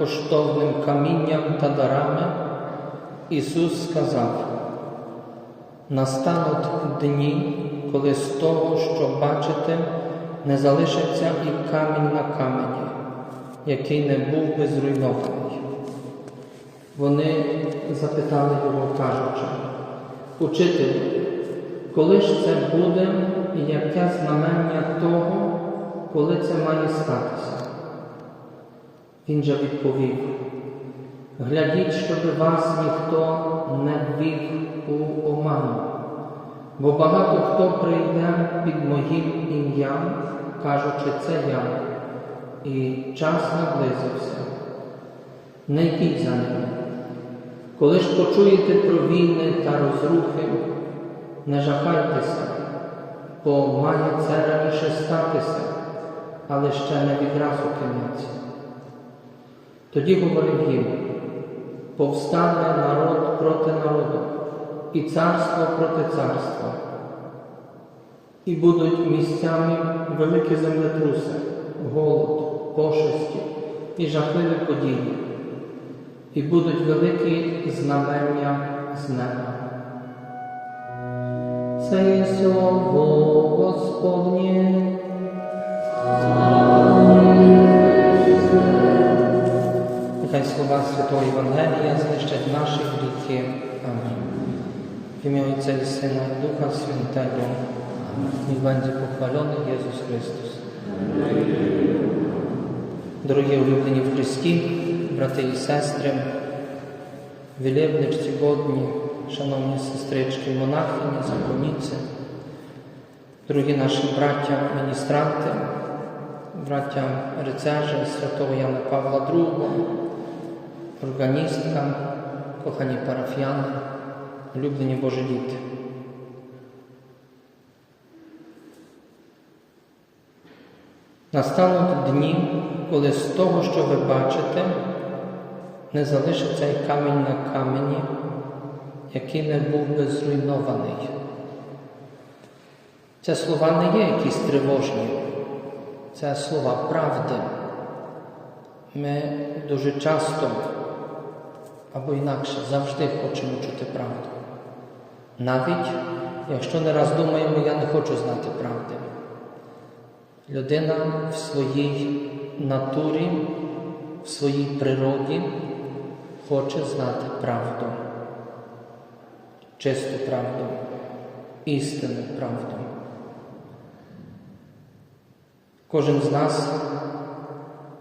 коштовним камінням та дарами, Ісус сказав: настануть дні, коли з того, що бачите, не залишиться і камінь на камені, який не був би зруйнований. Вони запитали його, кажучи, Учителю, коли ж це буде і яке знамення того, коли це має статися? Він же відповів, глядіть, щоб вас ніхто не ввів у оману, бо багато хто прийде під моїм ім'ям, кажучи, це я, і час наблизився. Не йдіть за ними. Коли ж почуєте про війни та розрухи, не жахайтеся, бо має це раніше статися, але ще не відразу кінець. Тоді говорив їм, повстане народ проти народу, і царство проти царства, і будуть місцями великі землетруси, голод, пошесті і жахливі події, і будуть великі знамення з неба. Це є слово Господнє. Нехай слова Святого Євангелія знищать наші гріхи. Амінь. В ім'я Отця і Сина і Духа Святого. Niech będzie pochwalony Jezus Chrystus. Дорогі улюблені в Христі, брати і сестри, вілебничці годні, шановні сестрички, монахині, законниці, дорогі наші браття, міністранти, браття рицежі святого Яна Павла II, органістка, кохані парафіяни, улюблені Божі діти. Настануть дні, коли з того, що ви бачите, не залишиться й камінь на камені, який не був би зруйнований. Ці слова не є якісь тривожні, це слова правди. Ми дуже часто або інакше завжди хочемо чути правду. Навіть якщо не раз думаємо, я не хочу знати правди. Людина в своїй натурі, в своїй природі хоче знати правду, чисту правду, істинну правду. Кожен з нас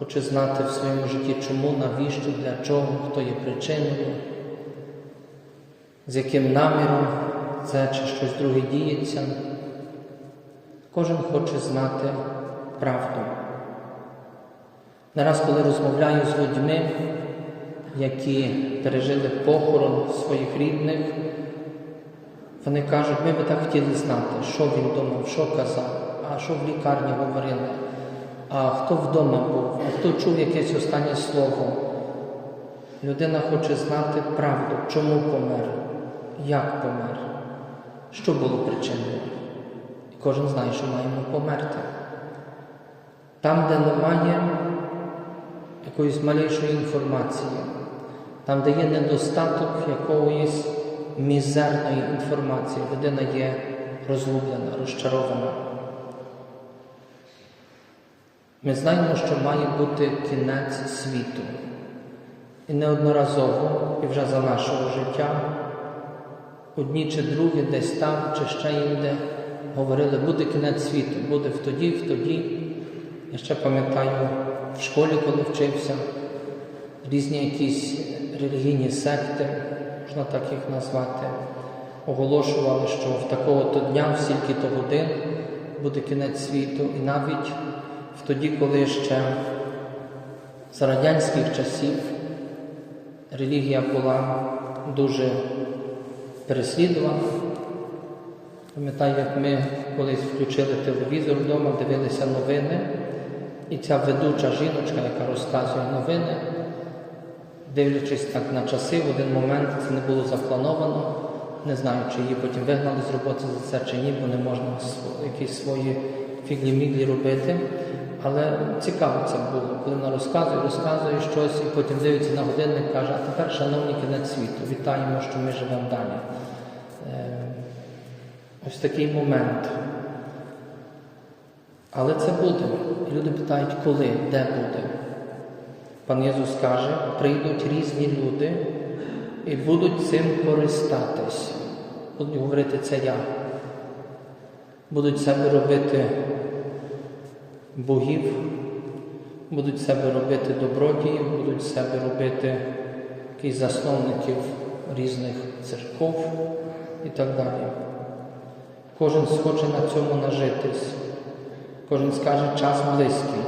хоче знати в своєму житті, чому, навіщо, для чого, хто є причиною, з яким наміром це чи щось друге діється. Кожен хоче знати правду. Не раз, коли розмовляю з людьми, які пережили похорон своїх рідних, вони кажуть, ми би так хотіли знати, що він думав, що казав, а що в лікарні говорили, а хто вдома був, а хто чув якесь останнє слово. Людина хоче знати правду, чому помер, як помер, що було причиною. І кожен знає, що маємо померти. Там, де немає якоїсь малейшої інформації, там, де є недостаток якоїсь мізерної інформації, людина є розгублена, розчарована. Ми знаємо, що має бути кінець світу. І неодноразово, і вже за нашого життя, одні чи другі, десь там, чи ще інде, говорили, буде кінець світу, буде в тоді, в тоді. Я ще пам'ятаю в школі, коли вчився, різні якісь релігійні секти, можна так їх назвати, оголошували, що в такого-то дня, в стільки-то годин буде кінець світу. І навіть тоді, коли ще за радянських часів релігія була дуже переслідувана, Пам'ятаю, як ми колись включили телевізор вдома, дивилися новини, і ця ведуча жіночка, яка розказує новини, дивлячись так на часи, в один момент це не було заплановано. Не знаю, чи її потім вигнали з роботи за це чи ні, бо не можна якісь свої фіглі-міглі робити. Але цікаво це було, коли вона розказує, розказує щось, і потім дивиться на годинник каже, а тепер, шановні кінець світу, вітаємо, що ми живемо далі. Е, Ось такий момент. Але це буде. Люди питають, коли, де буде. Пан Єсус каже, прийдуть різні люди і будуть цим користатись. Будуть говорити, це я. Будуть себе робити богів, будуть з себе робити добродіїв, будуть з себе робити якісь засновників різних церков і так далі. Кожен схоче на цьому нажитись, кожен скаже час близький.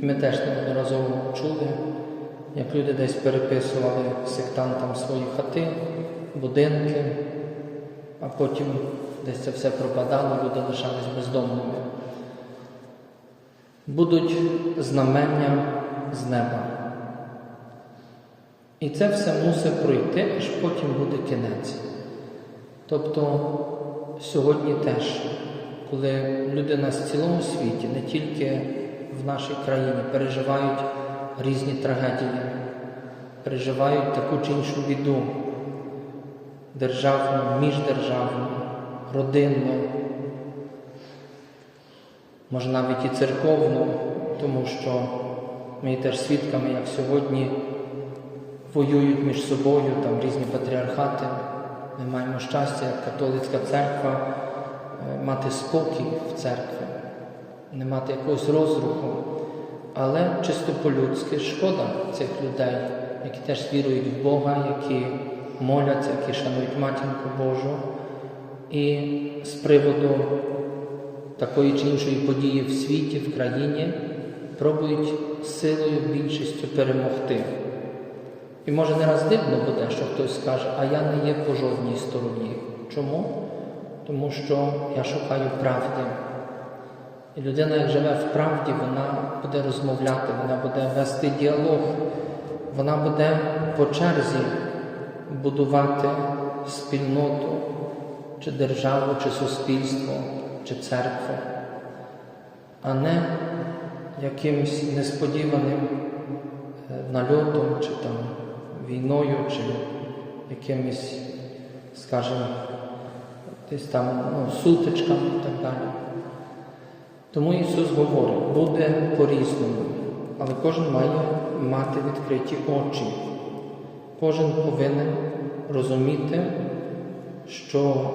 Ми теж неодноразово чули, як люди десь переписували сектантам свої хати, будинки, а потім десь це все пропадало, люди лишались бездомними. Будуть знамення з неба. І це все мусить пройти, аж потім буде кінець. Тобто сьогодні теж, коли люди на цілому світі, не тільки в нашій країні, переживають різні трагедії, переживають таку чи іншу біду державну, міждержавну, родинну, може навіть і церковну, тому що ми теж свідками, як сьогодні воюють між собою там різні патріархати. Ми маємо щастя, як католицька церква, е, мати спокій в церкві, не мати якогось розруху. Але чисто по-людськи шкода цих людей, які теж вірують в Бога, які моляться, які шанують матінку Божу. І з приводу такої чи іншої події в світі, в країні, пробують силою більшістю перемогти. І може не раз дивно буде, що хтось скаже, а я не є по жодній стороні. Чому? Тому що я шукаю правди. І людина, як живе в правді, вона буде розмовляти, вона буде вести діалог, вона буде по черзі будувати спільноту, чи державу, чи суспільство, чи церкву, а не якимось несподіваним е, нальотом, чи там війною, чи якимись, скажімо, десь там ну, сутичками і так далі. Тому Ісус говорить, буде по-різному, але кожен має мати відкриті очі. Кожен повинен розуміти, що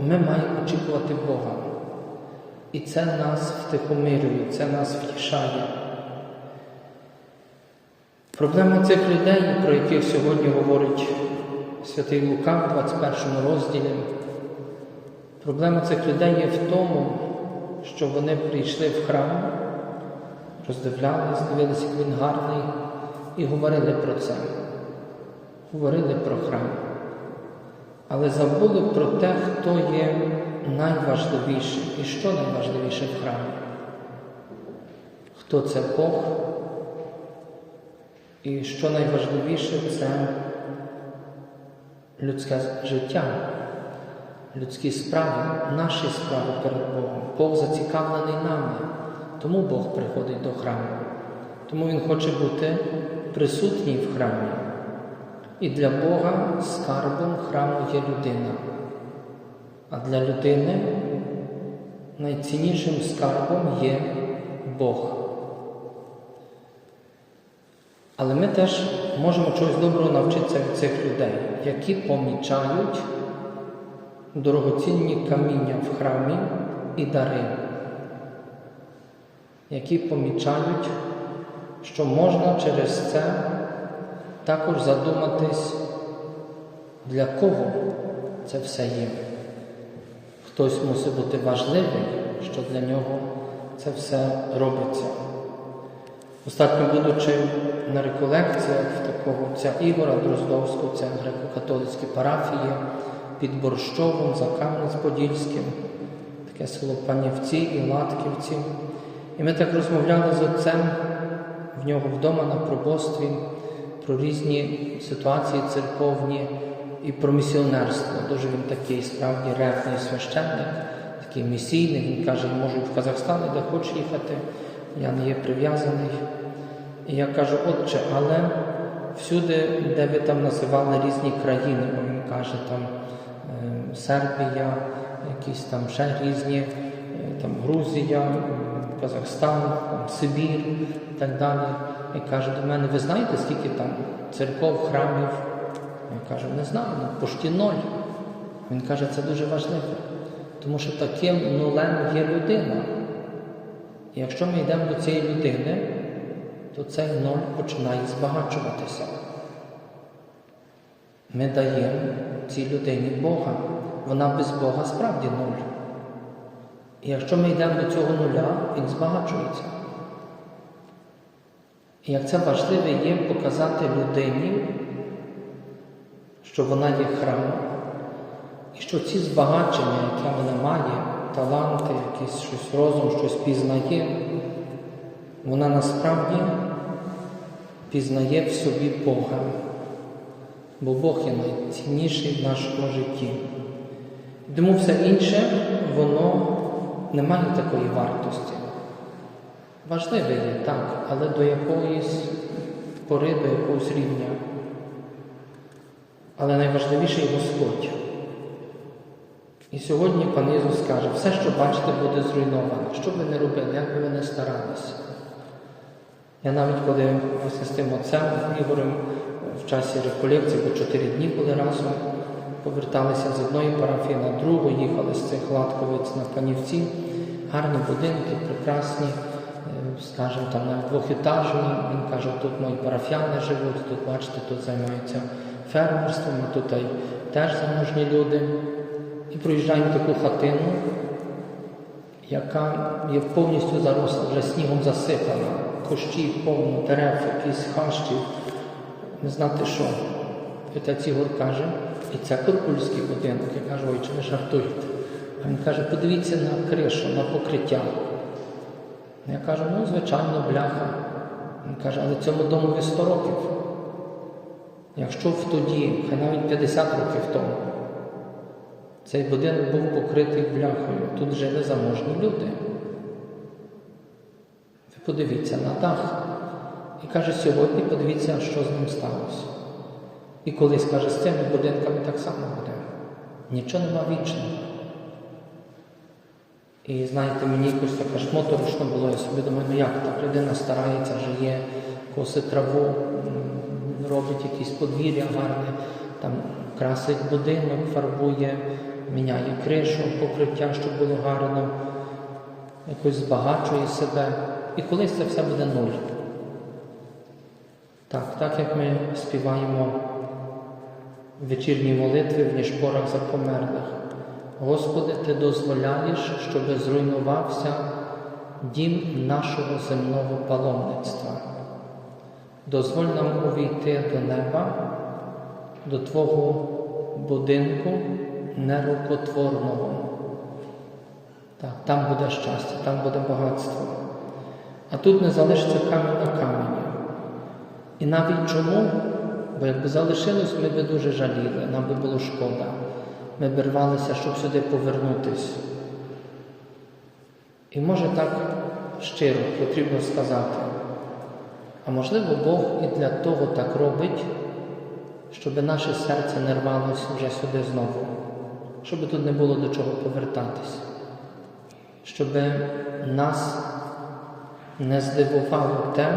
ми маємо очікувати Бога. І це нас втихомирює, це нас втішає. Проблема цих людей, про яких сьогодні говорить святий Лука в 21 розділі, проблема цих людей є в тому, що вони прийшли в храм, роздивлялись, дивилися, як він гарний, і говорили про це, говорили про храм. Але забули про те, хто є найважливішим і що найважливіше в храмі. Хто це Бог? І що найважливіше, це людське життя, людські справи, наші справи перед Богом. Бог зацікавлений нами, тому Бог приходить до храму. Тому Він хоче бути присутній в храмі. І для Бога скарбом храму є людина. А для людини найціннішим скарбом є Бог. Але ми теж можемо чогось доброго навчитися від цих людей, які помічають дорогоцінні каміння в храмі і дари, які помічають, що можна через це також задуматись, для кого це все є. Хтось мусить бути важливий, що для нього це все робиться. Остатньо будучи на реколекціях в такого отця Ігора Дроздовського, це греко-католицькі парафії, під Борщовом, за Кам'янець-Подільським, таке село Панівці і Латківці. І ми так розмовляли з отцем в нього вдома на пробостві про різні ситуації церковні і про місіонерство. Дуже він такий справді ревний священник, такий місійний. Він каже, я можу в Казахстан, де хочу їхати, я не є прив'язаний. І я кажу, отче, але всюди, де ви там називали різні країни, він каже, там е, Сербія, якісь там ще різні, е, там Грузія, Казахстан, там, Сибір і так далі. І каже до мене, ви знаєте, скільки там церков, храмів? Я кажу, не знаю, пошті ноль. Він каже, це дуже важливо, тому що таким нулем є людина. І якщо ми йдемо до цієї людини, то цей ноль починає збагачуватися. Ми даємо цій людині Бога. Вона без Бога справді нуль. І якщо ми йдемо до цього нуля, він збагачується. І як це важливо є показати людині, що вона є храмом, і що ці збагачення, які вона має, таланти, якийсь щось розум, щось пізнає, вона насправді пізнає в собі Бога. Бо Бог є найцінніший в нашому житті. Тому все інше, воно не має такої вартості. Важливе є так, але до якоїсь пори, до якогось рівня. Але найважливіше є Господь. І сьогодні пан Ісус каже, все, що бачите, буде зруйновано. Що ви не робили, як би ви не старалися. Я навіть коли з тим отцем Ігорем в часі реколекції, бо чотири дні були разом, поверталися з одної парафії на другу, їхали з цих Латковиць на Панівці, гарні будинки, прекрасні, е, скажімо, там навіть двохетажні. Він каже, тут мої парафіяни живуть, тут, бачите, тут займаються фермерством, а тут теж заможні люди. І проїжджаємо таку хатину, яка є повністю заросла, вже снігом засипана, кущі повно, дерев, якісь хащів, не знати що. Отець Ігор каже, і це Куркульський будинок. Я кажу, ой, чи ви жартуєте? А він каже, подивіться на кришу, на покриття. Я кажу, ну, звичайно, бляха. Він каже, але цьому дому 100 років. Якщо в тоді, хай навіть 50 років тому, цей будинок був покритий бляхою, тут жили заможні люди. Ви подивіться на дах. І каже, сьогодні подивіться, що з ним сталося. І колись каже, з цими будинками так само буде. Нічого нема вічного. І знаєте, мені якось так аж моторошно було, я собі думаю, ну як так людина старається, жиє, косить траву, робить якісь подвір'я гарне, там красить будинок, фарбує, міняє кришу, покриття, щоб було гарно, якось збагачує себе. І колись це все буде нуль. Так, так як ми співаємо в вечірній молитві в ніжпорах за померлих. Господи, Ти дозволяєш, щоб зруйнувався дім нашого земного паломництва. Дозволь нам увійти до неба, до Твого будинку нерукотворного. Так, там буде щастя, там буде багатство. А тут не залишиться камінь на камені. І навіть чому? Бо якби залишилось, ми би дуже жаліли, нам би було шкода. Ми б рвалися, щоб сюди повернутись. І може так щиро потрібно сказати. А можливо, Бог і для того так робить, щоб наше серце не рвалося вже сюди знову, щоб тут не було до чого повертатись, щоб нас не здивувало те,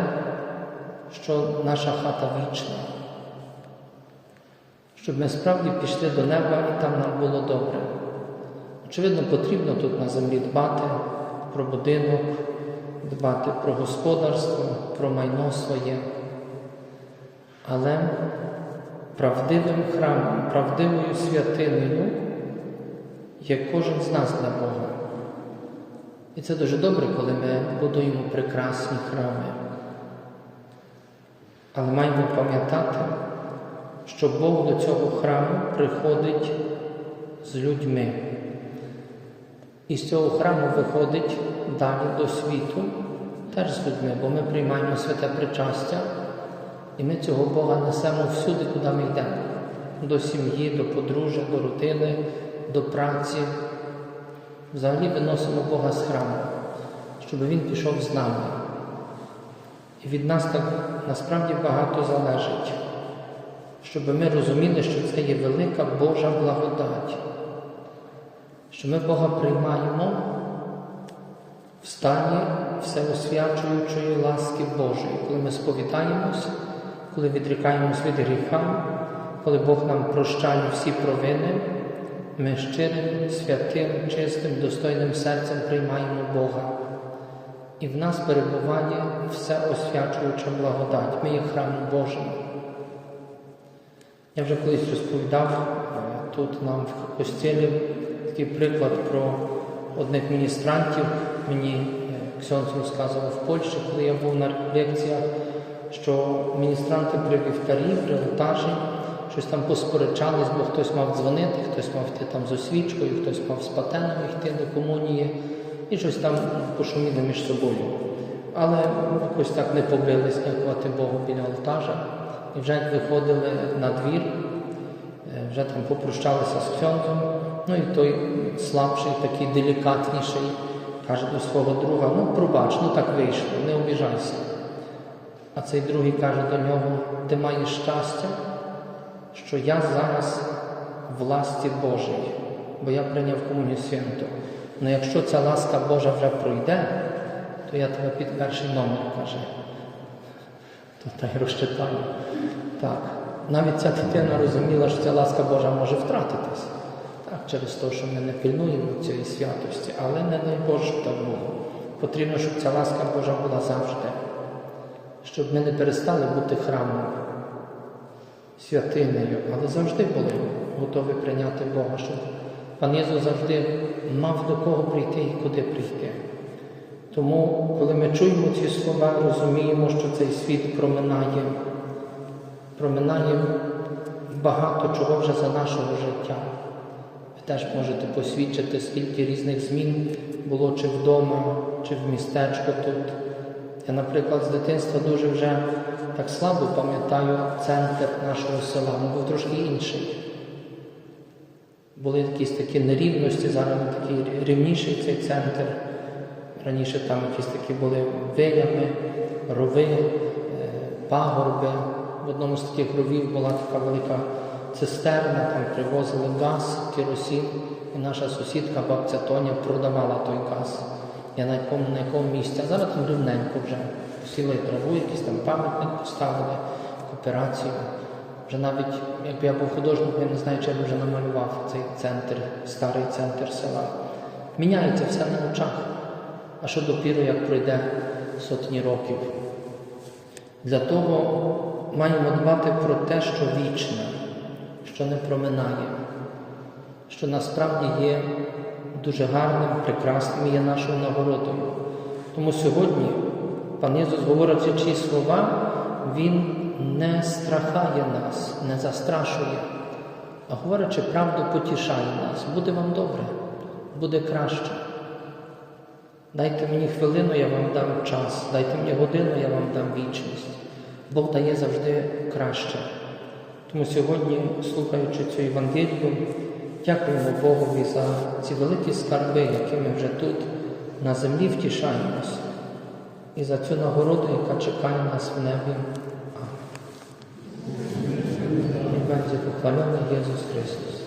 що наша хата вічна, щоб ми справді пішли до неба і там нам було добре. Очевидно, потрібно тут на землі дбати про будинок, дбати про господарство, про майно своє. Але правдивим храмом, правдивою святиною є кожен з нас для Бога. І це дуже добре, коли ми будуємо прекрасні храми. Але маємо пам'ятати, що Бог до цього храму приходить з людьми. І з цього храму виходить далі до світу, теж з людьми, бо ми приймаємо святе причастя, і ми цього Бога несемо всюди, куди ми йдемо. До сім'ї, до подружжя, до родини, до праці. Взагалі виносимо Бога з храму, щоб Він пішов з нами. І від нас так насправді багато залежить, щоб ми розуміли, що це є велика Божа благодать, що ми Бога приймаємо в стані всеосвячуючої ласки Божої, коли ми сповідаємось, коли відрікаємось від гріха, коли Бог нам прощає всі провини, ми щирим, святим, чистим, достойним серцем приймаємо Бога. І в нас перебуває все освячуюча благодать. Ми є храмом Божим. Я вже колись розповідав е, тут нам в костілі такий приклад про одних міністрантів. Мені е, Ксьонц розказував в Польщі, коли я був на лекціях, що міністранти при вівтарі, при летажі, щось там посперечались, бо хтось мав дзвонити, хтось мав йти там з освічкою, хтось мав з патенами йти до комунії і щось там пошуміли між собою. Але якось так не побились, дякувати Богу біля алтажа. І вже виходили на двір, е, вже там попрощалися з ксьонзом, ну і той слабший, такий делікатніший, каже до свого друга, ну пробач, ну так вийшло, не обіжайся. А цей другий каже до нього, ти маєш щастя, що я зараз в ласті Божій, бо я прийняв комунію свято. Ну якщо ця ласка Божа вже пройде, то я тебе під перший номер каже. То та й розчитаю. Так. Навіть ця дитина розуміла, що ця ласка Божа може втратитись. Через те, що ми не пильнуємо цієї святості, але не дай Боже, щоб так. Потрібно, щоб ця ласка Божа була завжди, щоб ми не перестали бути храмом, святинею, але завжди були готові прийняти Бога, щоб пан Єзус завжди мав до кого прийти і куди прийти. Тому, коли ми чуємо ці слова, розуміємо, що цей світ проминає, проминає багато чого вже за нашого життя. Теж можете посвідчити, скільки різних змін було чи вдома, чи в містечку тут. Я, наприклад, з дитинства дуже вже так слабо пам'ятаю центр нашого села, він був трошки інший. Були якісь такі нерівності, зараз такий рівніший цей центр. Раніше там якісь такі були виями, рови, е, пагорби. В одному з таких ровів була така велика цистерна, там привозили газ, керосин, і наша сусідка, бабця Тоня, продавала той газ. Я навіть пам'ятаю, на якому місці, а зараз там рівненько вже. Посіли траву, якийсь там пам'ятник поставили, кооперацію. Вже навіть, якби я був художником, я не знаю, чи я б вже намалював цей центр, старий центр села. Міняється все на очах. А що допіру, як пройде сотні років? Для того маємо дбати про те, що вічне, що не проминає, що насправді є дуже гарним, прекрасним і є нашою нагородою. Тому сьогодні пан Єсус, говорячи ці слова, Він не страхає нас, не застрашує, а говорячи правду, потішає нас. Буде вам добре, буде краще. Дайте мені хвилину, я вам дам час, дайте мені годину, я вам дам вічність. Бог дає завжди краще. Тому сьогодні, слухаючи цю Євангелію, дякуємо Богові за ці великі скарби, якими вже тут на землі втішаємось, і за цю нагороду, яка чекає нас в небі. Amen. Będzie pochwalony Jezus Chrystus.